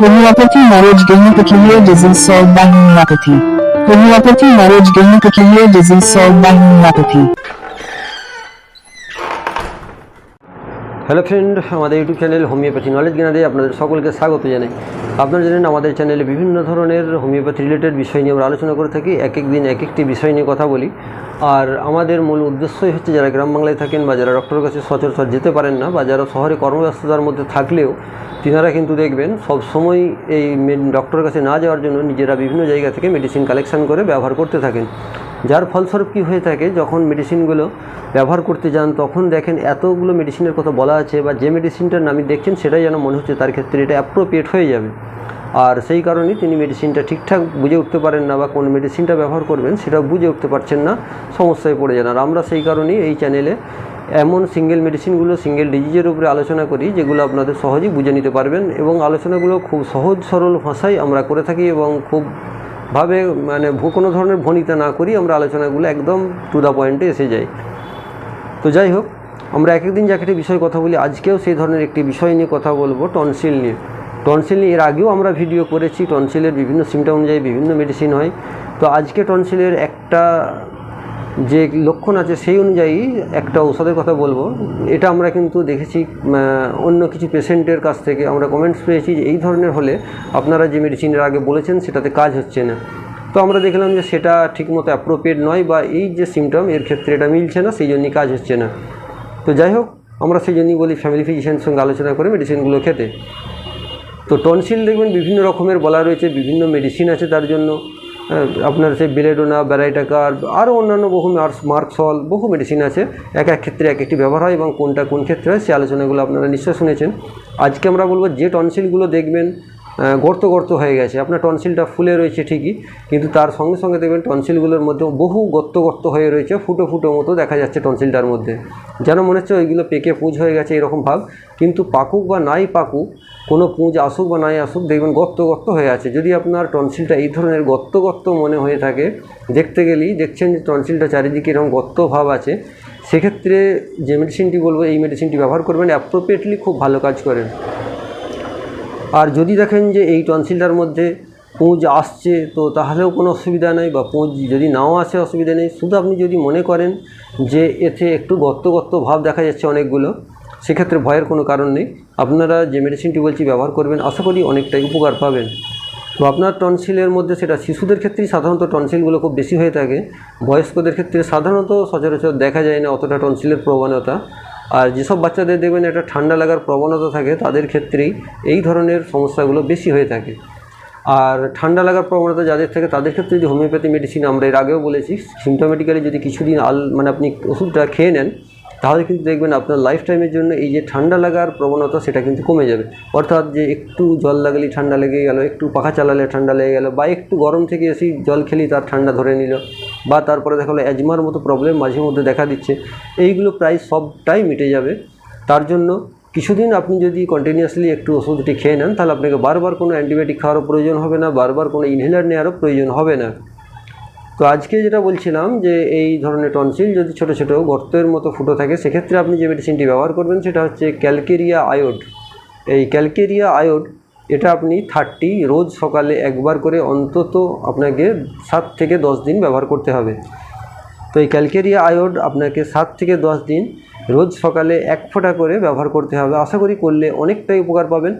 Quando a partir na rede ganha que queria dizer só barra no apati. Quando a partir na rede ganha que queria dizer só barra. Hello friend আমাদের YouTube channel homeopathy knowledge জ্ঞানে আপনাদের সকলকে স্বাগত জানাই। আপনারা জানেন আমাদের চ্যানেলে বিভিন্ন ধরনের হোমিওপ্যাথি রিলেটেড বিষয় নিয়ে আমরা আলোচনা করে থাকি, এক এক দিন এক একটি বিষয় নিয়ে কথা বলি। আর আমাদের মূল উদ্দেশ্যই হচ্ছে, যারা গ্রাম বাংলায় থাকেন বা যারা ডক্টরের কাছে সচরাচর যেতে পারেন না বা যারা শহরে কর্মব্যস্ততার মধ্যে থাকলেও, তিনারা কিন্তু দেখবেন সব সময় এই ডক্টরের কাছে না যাওয়ার জন্য নিজেরা বিভিন্ন জায়গা থেকে মেডিসিন কালেকশন করে ব্যবহার করতে থাকেন। যার ফলস্বরূপ কী হয়ে থাকে, যখন মেডিসিনগুলো ব্যবহার করতে যান, তখন দেখেন এতগুলো মেডিসিনের কথা বলা আছে বা যে মেডিসিনটার নামই দেখছেন, সেটাই যেন মনে হচ্ছে তার ক্ষেত্রে এটা অ্যাপ্রোপ্রিয়েট হয়ে যাবে। আর সেই কারণেই তিনি মেডিসিনটা ঠিকঠাক বুঝে উঠতে পারেন না বা কোন মেডিসিনটা ব্যবহার করবেন সেটা বুঝে উঠতে পারছেন না, সমস্যায় পড়ে যান। আর আমরা সেই কারণেই এই চ্যানেলে এমন সিঙ্গেল মেডিসিনগুলো সিঙ্গেল ডিজিজের উপরে আলোচনা করি, যেগুলো আপনাদের সহজেই বুঝে নিতে পারবেন এবং আলোচনাগুলো খুব সহজ সরল ভাষায় আমরা করে থাকি এবং খুব ভাবে মানে কোনো ধরনের ভনিতা না করি, আমরা আলোচনাগুলো একদম টু দ্য পয়েন্টে এসে যাই। তো যাই হোক, আমরা এক একদিন যাকে বিষয়ে কথা বলি, আজকেও সেই ধরনের একটি বিষয় নিয়ে কথা বলব টনসিল নিয়ে। টনসিল নিয়ে এর আগেও আমরা ভিডিও করেছি টনসিলের বিভিন্ন সিমটা অনুযায়ী বিভিন্ন মেডিসিন হয়। তো আজকে টনসিলের একটা যে লক্ষণ আছে সেই অনুযায়ী একটা ঔষধের কথা বলব। এটা আমরা কিন্তু দেখেছি অন্য কিছু পেশেন্টের কাছ থেকে আমরা কমেন্টস পেয়েছি যে এই ধরনের হলে আপনারা যে মেডিসিনের আগে বলেছেন সেটাতে কাজ হচ্ছে না। তো আমরা দেখলাম যে সেটা ঠিকমতো অ্যাপ্রোপ্রিয়েট নয় বা এই যে সিমটম এর ক্ষেত্রে এটা মিলছে না, সেই জন্যই কাজ হচ্ছে না। তো যাই হোক, আমরা সেই জন্যই বলি ফ্যামিলি ফিজিশিয়ানের সঙ্গে আলোচনা করে মেডিসিনগুলো খেতে। তো টনসিল দেখবেন বিভিন্ন রকমের বলা রয়েছে, বিভিন্ন মেডিসিন আছে তার জন্য। আপনার সেই বিলেডোনা ব্যারাইটাকার আরও অন্যান্য বহু মার্স, মার্কসল, বহু মেডিসিন আছে। এক এক ক্ষেত্রে এক একটি ব্যবহার হয় এবং কোনটা কোন ক্ষেত্রে হয়, সে আলোচনাগুলো আপনারা নিশ্চয় শুনেছেন। আজকে আমরা বলব যে টনসিলগুলো দেখবেন গর্ত গর্ত হয়ে গেছে। আপনার টনসিলটা ফুলে রয়েছে ঠিকই, কিন্তু তার সঙ্গে সঙ্গে দেখবেন টনসিলগুলোর মধ্যে বহু গর্ত গর্ত হয়ে রয়েছে, ফুটো ফুটো মতো দেখা যাচ্ছে টনসিলটার মধ্যে। যেন মনে হচ্ছে ওইগুলো পেকে পুঁজ হয়ে গেছে এরকম ভাব, কিন্তু পাকুক বা নাই পাকুক, কোনো পুঁজ আসুক বা নাই আসুক, দেখবেন গর্ত গর্ত হয়ে আছে। যদি আপনার টনসিলটা এই ধরনের গর্ত গর্ত মনে হয়ে থাকে, দেখতে গেলেই দেখছেন যে টনসিলটা চারিদিকে এরকম গর্ত ভাব আছে, সেক্ষেত্রে যে মেডিসিনটি বলব, এই মেডিসিনটি ব্যবহার করবেন অ্যাপ্রোপ্রিয়েটলি খুব ভালো কাজ করেন। আর যদি দেখেন যে এই টনসিলটার মধ্যে পুঁজ আসছে, তো তাহলেও কোনো অসুবিধা নেই বা পুঁজ যদি নাও আসে অসুবিধা নেই। শুধু আপনি যদি মনে করেন যে এতে একটু গর্ত গর্ত ভাব দেখা যাচ্ছে অনেকগুলো, সেক্ষেত্রে ভয়ের কোনো কারণ নেই। আপনারা যে মেডিসিনটি বলছি ব্যবহার করবেন, আশা করি অনেকটাই উপকার পাবেন। তো আপনার টনসিলের মধ্যে সেটা শিশুদের ক্ষেত্রেই সাধারণত টনসিলগুলো খুব বেশি হয়ে থাকে। বয়স্কদের ক্ষেত্রে সাধারণত সচরাচর দেখা যায় না অতটা টনসিলের প্রবণতা। আর যেসব বাচ্চাদের দেখবেন একটা ঠান্ডা লাগার প্রবণতা থাকে, তাদের ক্ষেত্রেই এই ধরনের সমস্যাগুলো বেশি হয়ে থাকে। আর ঠান্ডা লাগার প্রবণতা যাদের থাকে, তাদের ক্ষেত্রে যদি হোমিওপ্যাথি মেডিসিন আমরা এর আগেও বলেছি, সিমটোমেটিক্যালি যদি কিছুদিন আল মানে আপনি ওষুধটা খেয়ে নেন তাহলে কিন্তু দেখবেন আপনার লাইফ টাইমের জন্য এই যে ঠান্ডা লাগার প্রবণতা সেটা কিন্তু কমে যাবে। অর্থাৎ যে একটু জল লাগলেই ঠান্ডা লেগে গেল, একটু পাখা চালালে ঠান্ডা লেগে গেল, বা একটু গরম থেকে এসে জল খেলেই তার ঠান্ডা ধরে নিল, বা তারপরে দেখা গেলো অ্যাজমার মতো প্রবলেম মাঝে মধ্যে দেখা দিচ্ছে, এইগুলো প্রায় সবটাই মিটে যাবে। তার জন্য কিছুদিন আপনি যদি কন্টিনিউয়াসলি একটু ওষুধটি খেয়ে নেন, তাহলে আপনাকে বারবার কোনো অ্যান্টিবায়োটিক খাওয়ারও প্রয়োজন হবে না, বারবার কোনো ইনহেলার নেওয়ারও প্রয়োজন হবে না। তো আজকে যেটা বলছিলাম যে এই ধরনের টনসিল যদি ছোট ছোট গর্তের মতো ফুটো থাকে, সেক্ষেত্রে আপনি যে মেডিসিনটি ব্যবহার করবেন সেটা হচ্ছে ক্যালকেরিয়া আয়োড। এই ক্যালকেরিয়া আয়োড, এটা আপনি থার্টি রোজ সকালে একবার করে অন্তত আপনাকে সাত থেকে দশ দিন ব্যবহার করতে হবে। তো এই ক্যালকেরিয়া আয়োড আপনাকে সাত থেকে দশ দিন রোজ সকালে এক ফোঁটা করে ব্যবহার করতে হবে। আশা করি করলে অনেকটাই উপকার পাবেন।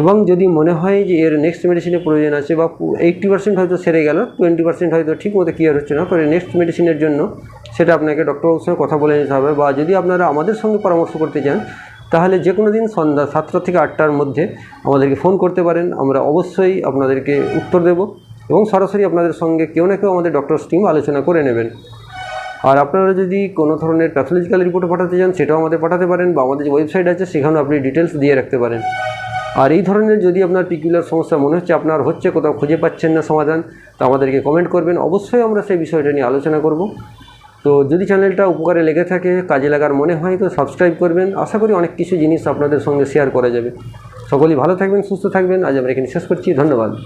এবং যদি মনে হয় যে এর নেক্সট মেডিসিনের প্রয়োজন আছে বা এইট্টি পার্সেন্ট হয়তো সেরে গেল টোয়েন্টি পার্সেন্ট হয়তো ঠিক মতো ক্লিয়ার হচ্ছে না পরে নেক্সট মেডিসিনের জন্য সেটা আপনাকে ডক্টরের সঙ্গে কথা বলে নিতে হবে বা যদি আপনারা আমাদের সঙ্গে পরামর্শ করতে চান, তাহলে যে কোনো দিন সন্ধ্যা সাতটা থেকে আটটার মধ্যে আমাদেরকে ফোন করতে পারেন, আমরা অবশ্যই আপনাদেরকে উত্তর দেব এবং সরাসরি আপনাদের সঙ্গে কেউ না কেউ আমাদের ডক্টর টিম আলোচনা করে নেবেন। আর আপনারা যদি কোনো ধরনের প্যাথোলজিক্যাল রিপোর্টও পাঠাতে চান, সেটাও আমাদের পাঠাতে পারেন বা আমাদের যে ওয়েবসাইট আছে, সেখানেও আপনি ডিটেলস দিয়ে রাখতে পারেন। আর এই ধরনের যদি আপনার পিকুলার সমস্যা মনে হচ্ছে, আপনার হচ্ছে কোথাও খুঁজে পাচ্ছেন না সমাধান, তো আমাদেরকে কমেন্ট করবেন। অবশ্যই আমরা সেই বিষয়টা নিয়ে আলোচনা করব। তো যদি চ্যানেলটা উপকারে লেগে থাকে, কাজে লাগার মনে হয়, তো সাবস্ক্রাইব করবেন। আশা করি অনেক কিছু জিনিস আপনাদের সঙ্গে শেয়ার করা যাবে। সকলেই ভালো থাকবেন, সুস্থ থাকবেন। আজ আমরা এখানে শেষ করছি। ধন্যবাদ।